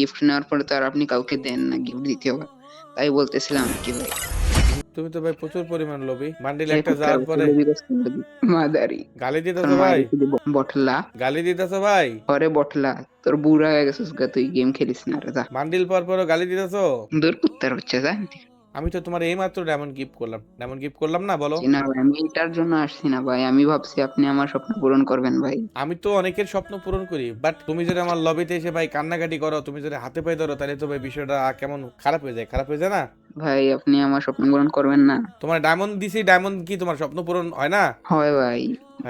Gift নেওয়ার পরে তো আর আপনি কাউকে দেন না গিফট দ্বিতীয়বার তাই বলতেছিলাম কি ভাই। তুমি তো ভাই প্রচুর পরিমাণ লবি বান্ডিল একটা যাওয়ার পরে মাদারি। গালি দিতেছো ভাই। বটলা। গালি দিতেছো ভাই। পরে বটলা তোর বুড়া হয়ে গেছিস গা তুই গেম খেলিস না রে যা। বান্ডিল পর পর গালি দিতেছো? দূর কুত্তার হচ্ছে যা। আমি তো তোমার এই মাত্র ডায়মন্ড গিফট করলাম। ডায়মন্ড গিফট করলাম না বলো? না ভাই আমি এটার জন্য আসছি না ভাই। আমি ভাবছি আপনি আমার স্বপ্ন পূরণ করবেন ভাই। আমি তো অনেকের স্বপ্ন পূরণ করি বাট তুমি যদি আমার লবিতে এসে ভাই কান্নাকাটি করো তুমি যদি হাতে পায়ে ধরো তাহলে তো ভাই বিষয়টা কেমন খারাপ হয়ে যায় খারাপ হয়ে যায় না? ভাই আপনি আমার স্বপ্ন পূরণ করবেন না। তোমার ডায়মন্ড দিছি ডায়মন্ড কি তোমার স্বপ্ন পূরণ হয় না? হয় ভাই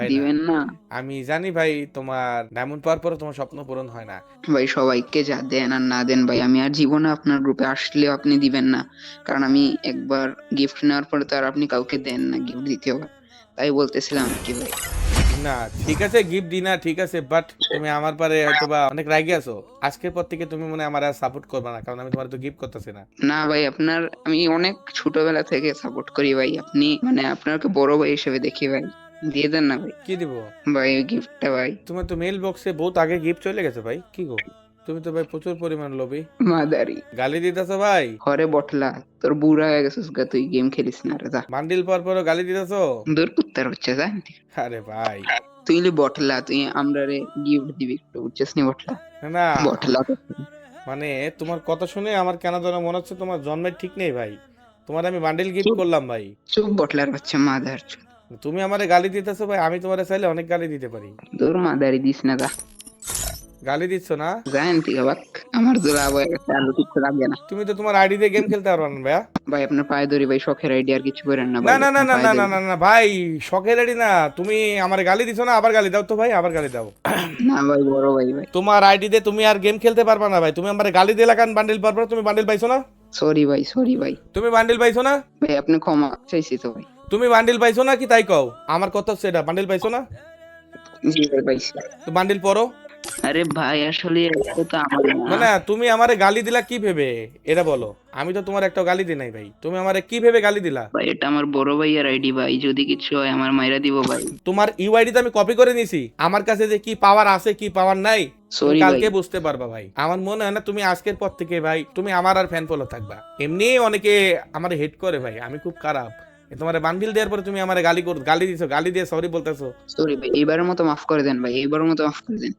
দিবেন না। আমি জানি ভাই তোমার ডায়মন্ড পাওয়ার পরে তোমার স্বপ্ন পূরণ হয় না। ভাই সবাইকে যা দেন আর না দেন ভাই আমি আর জীবনে আপনার গ্রুপে আসলেও আপনি দিবেন না। কারণ আমি একবার গিফট নেওয়ার পরে তো আর আপনি কাউকে দেন না গিফট দ্বিতীয়বার তাই বলতেছিলাম কি ভাই। না ঠিক আছে গিফট দি না ঠিক আছে বাট তুমি আমার পারে হয়তো বা অনেক রাগে আছো। আজকের পর থেকে তুমি মনে আমার আর সাপোর্ট করবে না কারণ আমি তোমার তো গিফট করতেছি না। না ভাই আপনার আমি অনেক ছোটবেলা থেকে সাপোর্ট করি ভাই। আপনি মানে আপনাকে বড় ভাই হিসেবে দেখি ভাই। দিয়ে দেন না ভাই। কি দিব? ভাই গিফটটা ভাই। তোমার তো মেল বক্সে বহুত আগে গিফট চলে গেছে ভাই কি গো? তুমি তো ভাই প্রচুর পরিমাণ লোভী। মাদারি। গালি দিতেছো ভাই? ঘরে বটলা তোর বুড়া হয়ে গেছিস গা তুই গেম খেলিস না রে যা। বান্ডিল পর পরও গালি দিতেছো? দূর কুত্তার হচ্ছে যা। আরে ভাই। তুই হলি বটলা তুই আমরা রে গিফট দিবি একটু বুঝছিস নি বটলা? না বটলা মানে তোমার কথা শুনে আমার কেন যেন মনে হচ্ছে তোমার জন্মের ঠিক নেই ভাই। তোমার আমি বান্ডিল গিফট করলাম ভাই। চুপ বটলার বাচ্চা মাদার তুমি আমারে গালি দিতেছো ভাই আমি তোমারে চাইলে অনেক গালি দিতে পারি। দূর মাদারি দিস না যা। গালি দিচ্ছ না? জানেন আমার জোড়া আবার একটা আলু লাগবে না। তুমি তো তোমার আইডি দিয়ে গেম খেলতে পারবে না ভাইয়া। ভাই আপনার পায়ে ধরি ভাই শখের আইডিয়া আর কিছু করেন না না না না না না না না ভাই শখের আইডি না। তুমি আমার গালি দিছো না আবার গালি দাও তো ভাই আবার গালি দাও। না ভাই বড় ভাই ভাই। তোমার আইডি দিয়ে তুমি আর গেম খেলতে পারবে না ভাই। তুমি আমার গালি দিলা কারণ বান্ডিল পারবে তুমি বান্ডিল পাইছো না? সরি ভাই সরি ভাই। তুমি বান্ডিল পাইছো না? ভাই আপনি ক্ষমা চাইছি তো ভাই। তুমি বান্ডিল পাইছো না কি তাই কও? আমার কথা হচ্ছে এটা বান্ডিল পাইছো না? জি ভাই পাইছি। তো বান্ডিল পরো আরে ভাই আসলে এটা তো আমার না। মানে তুমি আমারে গালি দিলা কি ভেবে? এটা বলো। আমি তো তোমার একটা গালি দি নাই ভাই। তুমি আমারে কি ভেবে গালি দিলা? ভাই এটা আমার বড় ভাইয়ের আইডি ভাই। যদি কিছু হয় আমার মাইরা দিব ভাই। তোমার ইউআইডি তো আমি কপি করে নিছি আমার কাছে যে কি পাওয়ার আছে কি পাওয়ার নাই তুমি কালকে বুঝতে পারবা ভাই। আমার মনে হয় না তুমি আজকের পর থেকে ভাই তুমি আমার আর ফ্যান ফলো থাকবা। এমনি অনেকে আমার হেড করে ভাই। আমি খুব খারাপ। তোমার বান্ডিল দেওয়ার পরে তুমি আমার গালি গালি দিছো। গালি দিয়ে সরি বলতেছো। সরি ভাই এইবারের মতো মাফ করে দেন ভাই। এইবারের মতো মাফ করে দেন।